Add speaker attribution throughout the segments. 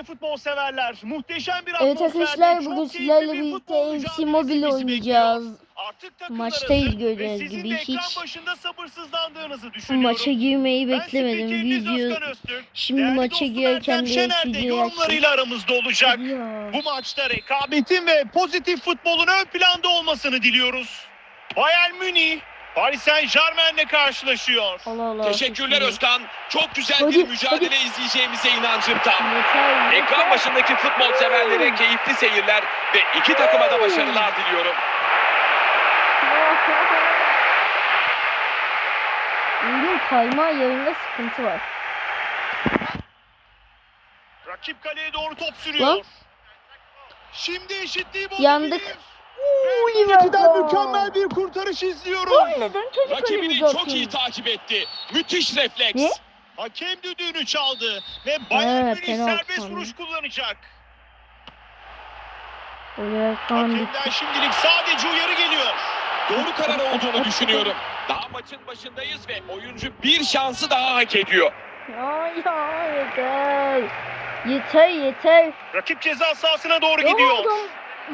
Speaker 1: değerli futbol severler. Muhteşem bir
Speaker 2: Evet arkadaşlar bugün sizlerle
Speaker 1: bir
Speaker 2: birlikte
Speaker 1: mücadelesi
Speaker 2: Mobile oynayacağız.
Speaker 1: Artık
Speaker 2: Maçtayız gördüğünüz gibi. Hiç
Speaker 1: başında sabırsızlandığınızı
Speaker 2: bu
Speaker 1: düşünüyorum.
Speaker 2: maça girmeyi beklemedim. Video şimdi
Speaker 1: Değerli
Speaker 2: maça girerken videoyu açtım.
Speaker 1: yorumlarıyla aramızda olacak.
Speaker 2: Ya.
Speaker 1: Bu maçta rekabetin ve pozitif futbolun ön planda olmasını diliyoruz. Bayern Münih Paris Saint Germain'le karşılaşıyor.
Speaker 2: Allah Allah.
Speaker 3: Teşekkürler
Speaker 2: Hadi,
Speaker 3: Özkan. Çok güzel
Speaker 2: Hadi,
Speaker 3: bir mücadele izleyeceğimize inancım tam.
Speaker 2: Yeter,
Speaker 3: Ekran
Speaker 2: yeter.
Speaker 3: başındaki futbol severlere keyifli seyirler ve iki takıma da başarılar diliyorum.
Speaker 2: Oyunun kayma yerinde sıkıntı var.
Speaker 1: Rakip kaleye doğru top sürüyor.
Speaker 2: Lan.
Speaker 1: Şimdi eşitliği bozabilir.
Speaker 2: Yandık. Liverpool.
Speaker 1: mükemmel bir kurtarış izliyoruz.
Speaker 2: Neden kendi
Speaker 3: Rakibini çok iyi takip etti. Müthiş refleks.
Speaker 2: Ne?
Speaker 1: Hakem düdüğünü çaldı ve Bayern Münih
Speaker 2: penaltı
Speaker 1: serbest
Speaker 2: sandım.
Speaker 1: vuruş kullanacak.
Speaker 2: Öyle falan bitti.
Speaker 1: Hakemden şimdilik sadece uyarı geliyor.
Speaker 3: Doğru karar olduğunu düşünüyorum. Daha maçın başındayız ve oyuncu bir şansı daha hak ediyor.
Speaker 2: Ya ya yeter. Yeter yeter.
Speaker 1: Rakip ceza sahasına doğru gidiyor.
Speaker 2: adam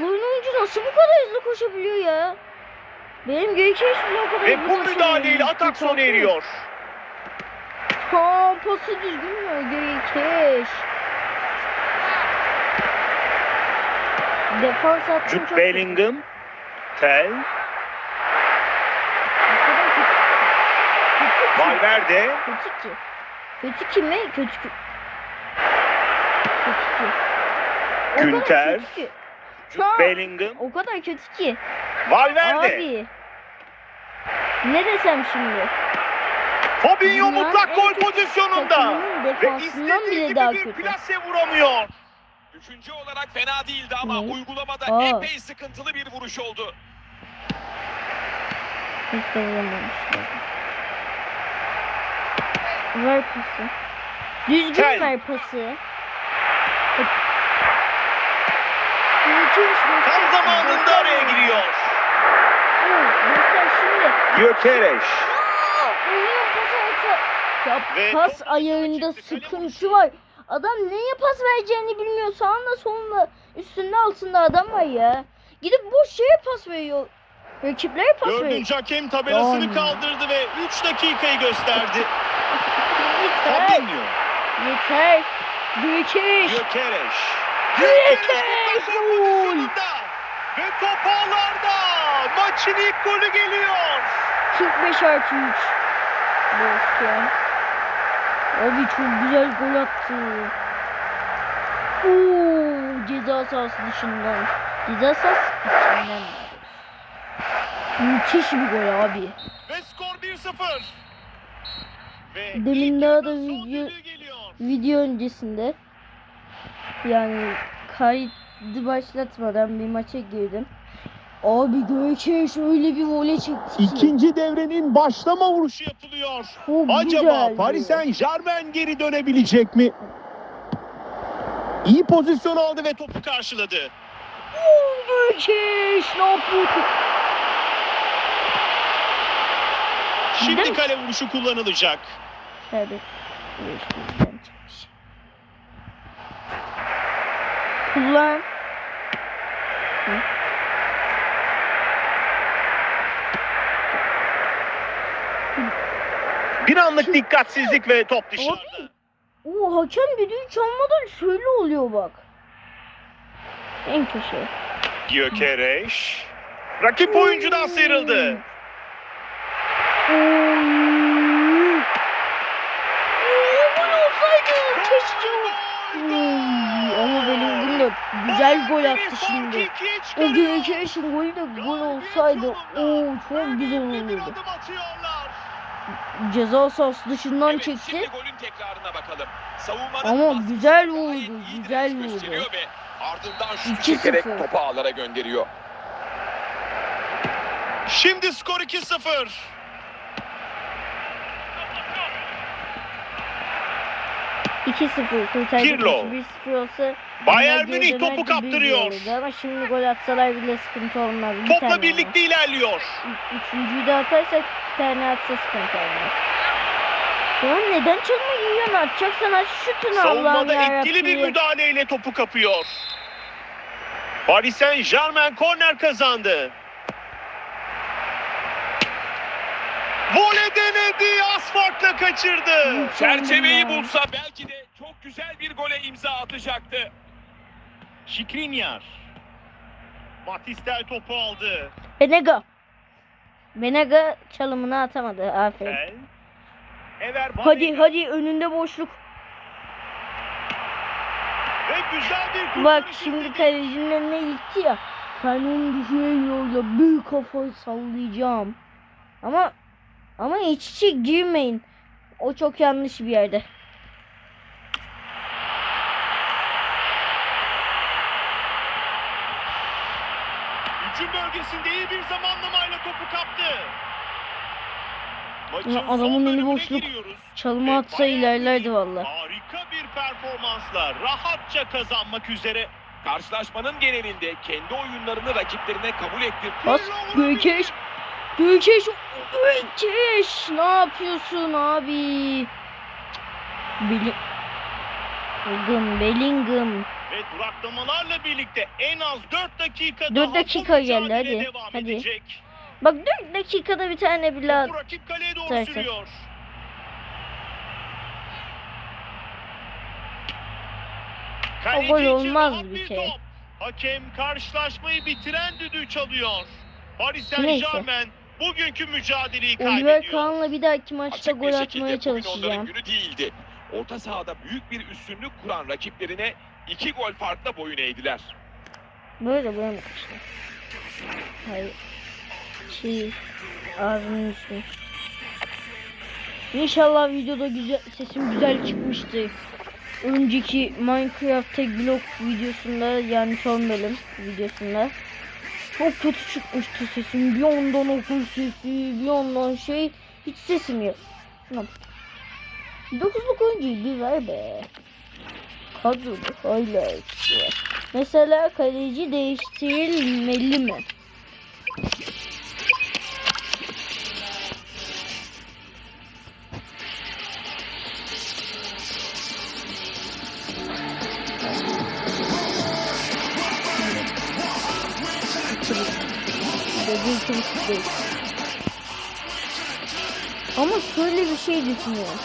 Speaker 2: bu oyuncu nasıl bu kadar hızlı koşabiliyor ya? Benim Gökeş bile o kadar
Speaker 1: Ve bu müdahaleyle atak sona eriyor.
Speaker 2: Ha pası düzgün mü Gökeş? Defans attım
Speaker 1: Jude Bellingham. Tel.
Speaker 2: Bu.
Speaker 1: Valverde.
Speaker 2: Kötü ki. Kötü ki mi? Kötü ki. Kötü ki.
Speaker 1: Günter.
Speaker 2: kötü ki. Ha,
Speaker 1: Bellingham.
Speaker 2: O kadar kötü ki.
Speaker 1: Valverde.
Speaker 2: Abi. Ne desem şimdi?
Speaker 1: Fabinho
Speaker 2: Dünyanın
Speaker 1: mutlak gol pozisyonunda. Ve
Speaker 2: defansından
Speaker 1: istediği
Speaker 2: bile
Speaker 1: gibi
Speaker 2: daha
Speaker 1: bir
Speaker 2: kötü.
Speaker 1: plase vuramıyor.
Speaker 3: Düşünce olarak fena değildi ama
Speaker 2: Ne?
Speaker 3: uygulamada
Speaker 2: Aa.
Speaker 3: epey sıkıntılı bir vuruş oldu.
Speaker 2: Hiç de vuramamışlar. Ver pası. Düzgün
Speaker 1: Tel.
Speaker 2: ver pası.
Speaker 1: Tam zamanında araya giriyor. Gökereş.
Speaker 2: Ya
Speaker 1: Ve
Speaker 2: pas
Speaker 1: kale
Speaker 2: sıkıntı var. Adam neye pas vereceğini bilmiyor. Sağında solunda üstünde altında adam var ya. Gidip boş şeye pas veriyor. Rakiplere pas veriyor.
Speaker 1: Dördüncü hakem tabelasını
Speaker 2: Yani.
Speaker 1: kaldırdı ve 3 dakikayı gösterdi.
Speaker 2: Yeter.
Speaker 1: Fabinho.
Speaker 2: Yeter.
Speaker 1: Gökereş.
Speaker 2: Gökeş.
Speaker 1: Gol. Ve top ağlarda. Maçın ilk golü geliyor.
Speaker 2: 45 artı 3. Dostum. Abi çok güzel gol attı. Oo, ceza sahası dışından. Ceza sahası içinden. Müthiş bir gol abi.
Speaker 1: Ve skor 1-0. Ve
Speaker 2: Demin daha da video-. Video öncesinde yani kaydı başlatmadan bir maça girdim. Abi Gökeş öyle bir voley çekti ki.
Speaker 1: İkinci devrenin başlama vuruşu yapılıyor.
Speaker 2: Çok
Speaker 1: Acaba
Speaker 2: güzeldi.
Speaker 1: Paris Saint Germain geri dönebilecek mi? İyi pozisyon aldı ve topu karşıladı.
Speaker 2: Gökeş ne yapıyorsun?
Speaker 1: Şimdi kale vuruşu kullanılacak.
Speaker 2: Evet. Kullan.
Speaker 1: Bir anlık dikkatsizlik ve top dışarıda.
Speaker 2: Oo hakem düdüğü çalmadan şöyle oluyor bak. En köşe.
Speaker 1: Gyökereş. Rakip oyuncudan sıyrıldı.
Speaker 2: Oy. Keşke. Oy, Ama benim de güzel gol attı şimdi. O Gökeş'in golü de gol olsaydı o çok güzel olurdu. Ceza sahası dışından
Speaker 3: Evet,
Speaker 2: çekti. Ama güzel vurdu, güzel vurdu.
Speaker 3: ardından şut
Speaker 2: 2-0.
Speaker 3: çekerek topu ağlara gönderiyor.
Speaker 1: Şimdi skor 2-0.
Speaker 2: İki 0 kurtardı.
Speaker 1: Pirlo.
Speaker 2: 1-0 olsa
Speaker 1: Bayern Münih topu kaptırıyor.
Speaker 2: Ama şimdi gol atsalar bile sıkıntı olmaz. Bir
Speaker 1: Topla birlikte ilerliyor.
Speaker 2: ama. Ü- Üçüncüyü de atarsak iki tane atsa sıkıntı olmaz. Ya neden çalma yiyorsun? Atacaksan aç şutunu Allah'ım
Speaker 1: Savunmada etkili bir müdahaleyle topu kapıyor. Paris Saint Germain korner kazandı. Vole denedi, asfaltla kaçırdı.
Speaker 3: Çerçeveyi bulsa belki de çok güzel bir gole imza atacaktı.
Speaker 1: Şikrinyar. Batistel topu aldı.
Speaker 2: Benega. Benega çalımını atamadı. Aferin.
Speaker 1: El. Ever
Speaker 2: Hadi hadi önünde boşluk.
Speaker 1: Ve güzel bir
Speaker 2: Bak şimdi kalecinin önüne gitti ya. Ben onu düşüyorla bir kafa sallayacağım. Ama ama iç içe girmeyin. O çok yanlış bir yerde.
Speaker 1: Hücum bölgesinde iyi bir zamanlamayla topu kaptı. Maçın
Speaker 2: adamın
Speaker 1: bölümüne
Speaker 2: boşluk.
Speaker 1: giriyoruz.
Speaker 2: Çalımı
Speaker 1: Ve
Speaker 2: atsa
Speaker 1: Bayern
Speaker 2: ilerlerdi valla.
Speaker 1: Harika bir performansla rahatça kazanmak üzere.
Speaker 3: Karşılaşmanın genelinde kendi oyunlarını rakiplerine kabul ettirdi.
Speaker 2: Bas Gökeş. Gökeş. Gökeş. Ne yapıyorsun abi? Beli... Bellingham, Bellingham.
Speaker 1: Ve duraklamalarla birlikte en az 4 dakika
Speaker 2: Dört
Speaker 1: daha
Speaker 2: dakika
Speaker 1: bu
Speaker 2: geldi, hadi, hadi.
Speaker 1: edecek.
Speaker 2: Bak 4 dakikada bir tane bile
Speaker 1: Bu rakip kaleye doğru
Speaker 2: Atarsak.
Speaker 1: sürüyor. Kaleci
Speaker 2: gol olmaz bir şey.
Speaker 1: top. Hakem karşılaşmayı bitiren düdüğü çalıyor. Paris Saint
Speaker 2: Neyse.
Speaker 1: Germain bugünkü mücadeleyi
Speaker 2: Oliver
Speaker 1: kaybediyor.
Speaker 2: Kahn'la bir dahaki maçta
Speaker 3: Açık
Speaker 2: gol atmaya çalışacağım.
Speaker 3: günü değildi. Orta sahada büyük bir üstünlük kuran rakiplerine iki gol farkla boyun eğdiler.
Speaker 2: Böyle böyle işte. Hayır. Şey ağzımın üstü. İnşallah videoda güzel sesim güzel çıkmıştır. Önceki Minecraft tek blok videosunda yani son bölüm videosunda çok kötü çıkmıştı sesim. Bir yandan okul sesi, bir yandan şey hiç sesim yok. Tamam. 9'luk oyuncuyu bir ver be. Kadroda highlights var. Mesela kaleci değiştirilmeli mi? Kritik değil. Ama şöyle bir şey düşünüyorum.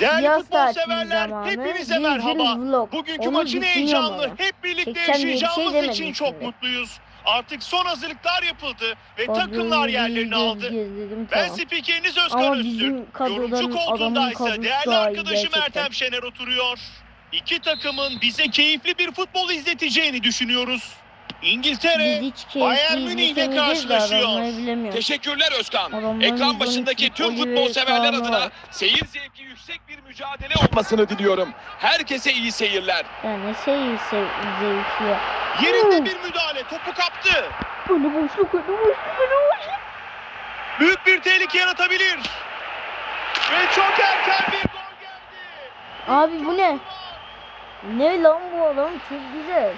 Speaker 1: Değerli
Speaker 2: Yaz
Speaker 1: futbol severler
Speaker 2: zamanı
Speaker 1: hepinize
Speaker 2: bir
Speaker 1: merhaba.
Speaker 2: gün vlog.
Speaker 1: Bugünkü
Speaker 2: Onu
Speaker 1: maçın heyecanlı
Speaker 2: ama.
Speaker 1: hep birlikte
Speaker 2: şey
Speaker 1: yaşayacağımız
Speaker 2: demedim
Speaker 1: için çok
Speaker 2: şimdi.
Speaker 1: mutluyuz. Artık son hazırlıklar yapıldı ve
Speaker 2: Kadroyu
Speaker 1: takımlar yerlerini aldı. Ben
Speaker 2: tamam.
Speaker 1: spikeriniz Özkan Öztürk. Yorumcu koltuğundaysa
Speaker 2: kadrosu
Speaker 1: değerli arkadaşım
Speaker 2: gerçekten.
Speaker 1: Ertem Şener oturuyor. İki takımın bize keyifli bir futbol izleteceğini düşünüyoruz. İngiltere
Speaker 2: Biz
Speaker 1: Bayern Münih'le karşılaşıyor.
Speaker 3: Teşekkürler Özkan. Ekran başındaki tüm futbol severler adına
Speaker 2: var.
Speaker 3: seyir zevki yüksek bir mücadele olmasını diliyorum. Herkese iyi seyirler.
Speaker 2: Ya ne seyir zevki ya.
Speaker 1: yerinde bir müdahale topu kaptı.
Speaker 2: Önü boşluk önü boşluk önü boşluk.
Speaker 1: Büyük bir tehlike yaratabilir. Ve çok erken bir gol geldi.
Speaker 2: Abi bu ne? Ne lan bu adam çok güzel.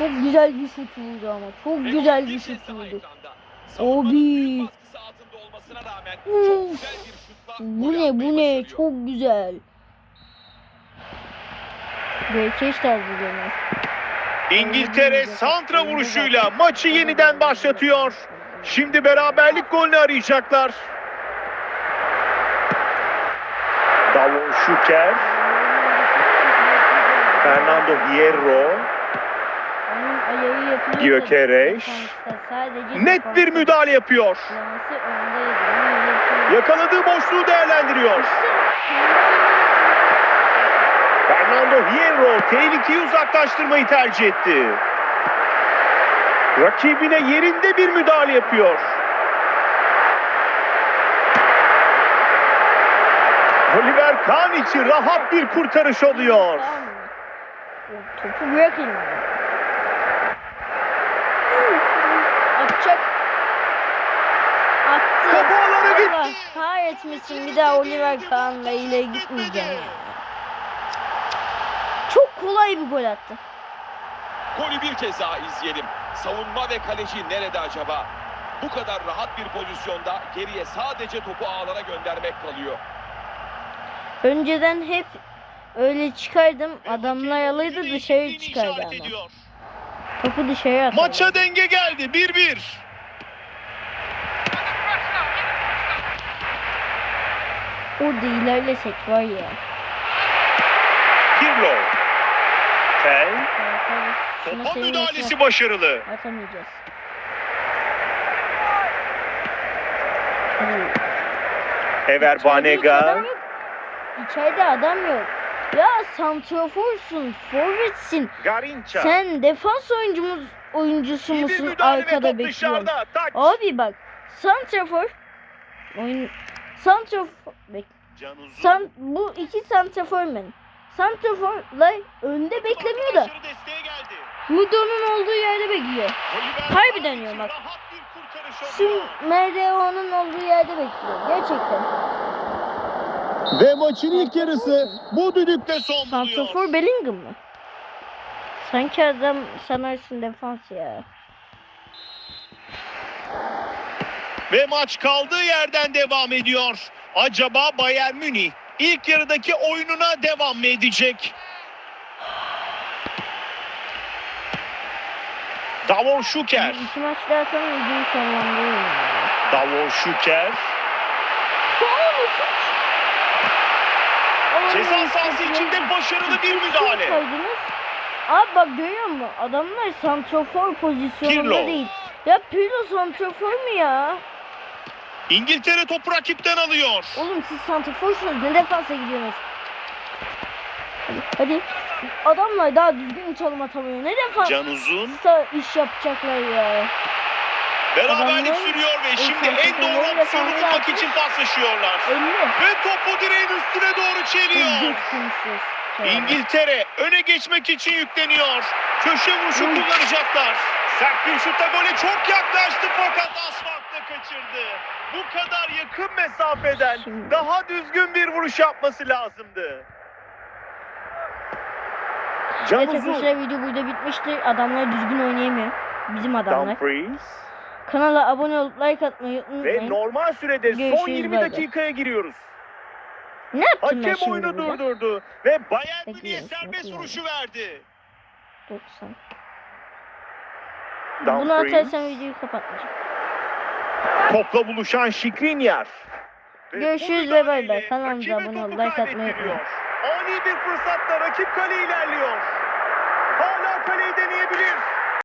Speaker 2: Çok güzel bir şut vurdu ama. Çok güzel bir şut vurdu. Abi. Uf. Bu ne bu ne çok güzel. Gökeş tarzı gene.
Speaker 1: İngiltere santra vuruşuyla maçı yeniden başlatıyor. Şimdi beraberlik golünü arayacaklar. Davon Şuker, Fernando Hierro,
Speaker 2: Sadece
Speaker 1: net bir müdahale yapıyor.
Speaker 2: Şey.
Speaker 1: Yakaladığı boşluğu değerlendiriyor. Fernando Hierro tehlikeyi uzaklaştırmayı tercih etti. Rakibine yerinde bir müdahale yapıyor. Oliver Kahn için rahat bir kurtarış oluyor.
Speaker 2: Topu bırakın. Atacak. Attı. Allah
Speaker 1: gitti.
Speaker 2: kahretmesin bir daha Oliver Kahn'la ile gitmeyeceğim. Çok kolay bir gol attı.
Speaker 3: Golü bir kez daha izleyelim. Savunma ve kaleci nerede acaba? Bu kadar rahat bir pozisyonda geriye sadece topu ağlara göndermek kalıyor.
Speaker 2: Önceden hep öyle çıkardım. Adamlar alırdı dışarı çıkardı ama. Topu dışarı atardı.
Speaker 1: Maça denge geldi 1-1.
Speaker 2: Orada ilerlesek var ya.
Speaker 1: Pirlo. Tel. Topa müdahalesi başarılı.
Speaker 2: Atamayacağız. Hadi.
Speaker 1: Hever
Speaker 2: İçeride adam yok. Ya santraforsun, forvetsin.
Speaker 1: Garinça.
Speaker 2: Sen defans oyuncumuz oyuncusu
Speaker 1: İyi
Speaker 2: musun arkada.
Speaker 1: Taç.
Speaker 2: Abi bak. Santrafor oyun santrafor bek san bu iki santraformen. Santraforlar önde beklemiyor da. Mudo'nun olduğu yerde bekliyor.
Speaker 1: İçin
Speaker 2: bak.
Speaker 1: Oluyor.
Speaker 2: MDO'nun olduğu yerde bekliyor. Gerçekten.
Speaker 1: Ve maçın ilk yarısı bu düdükle son buluyor.
Speaker 2: Santrafor Bellingham mı? Sanki adam sanarsın defans ya.
Speaker 1: Ve maç kaldığı yerden devam ediyor. Acaba Bayern Münih ilk yarıdaki oyununa devam mı edecek? Davor Şuker.
Speaker 2: İki maç daha sonra.
Speaker 1: Davor Şuker. Ceza sahası içinde başarılı bir müdahale.
Speaker 2: Abi bak görüyor musun? Adamlar santrafor pozisyonunda
Speaker 1: Pirlo.
Speaker 2: değil. Ya Pirlo santrafor mu ya?
Speaker 1: İngiltere topu rakipten alıyor.
Speaker 2: Oğlum siz santraforsunuz ne defansa gidiyorsunuz? Hadi, hadi. Adamlar daha düzgün çalım atamıyor. Ne defans
Speaker 1: Can Uzun.
Speaker 2: iş yapacaklar ya?
Speaker 1: Beraberlik sürüyor ve şimdi en doğru opsiyonu bulmak için paslaşıyorlar.
Speaker 2: 50.
Speaker 1: Ve topu direğin üstüne doğru.
Speaker 2: Şey.
Speaker 1: İngiltere öne geçmek için yükleniyor. Köşe vuruşu kullanacaklar. Sert bir şutla gole çok yaklaştı fakat asfaltta kaçırdı. Bu kadar yakın mesafeden daha düzgün bir vuruş yapması lazımdı. Can
Speaker 2: Evet arkadaşlar video burada bitmiştir. Adamlar düzgün oynayamıyor. Bizim adamlar.
Speaker 1: Dumfries.
Speaker 2: Kanala abone olup like atmayı
Speaker 1: Ve
Speaker 2: unutmayın.
Speaker 1: normal sürede son
Speaker 2: Görüşürüz,
Speaker 1: 20
Speaker 2: bay bay.
Speaker 1: dakikaya giriyoruz.
Speaker 2: Ne yaptım ben
Speaker 1: Hakem
Speaker 2: şimdi
Speaker 1: oyunu
Speaker 2: burada?
Speaker 1: durdurdu ve Bayern Münih'e serbest vuruşu verdi.
Speaker 2: 90. Bunu
Speaker 1: Dumfries.
Speaker 2: atarsam videoyu kapatmayacağım.
Speaker 1: Topla buluşan Şikrinyar. Ve
Speaker 2: Görüşürüz ve bay bay. Kanalımıza abone ol,
Speaker 1: topu
Speaker 2: like atmayı
Speaker 1: kaybettiriyor. Ani bir fırsatla rakip kale ilerliyor. Hala kaleyi deneyebilir.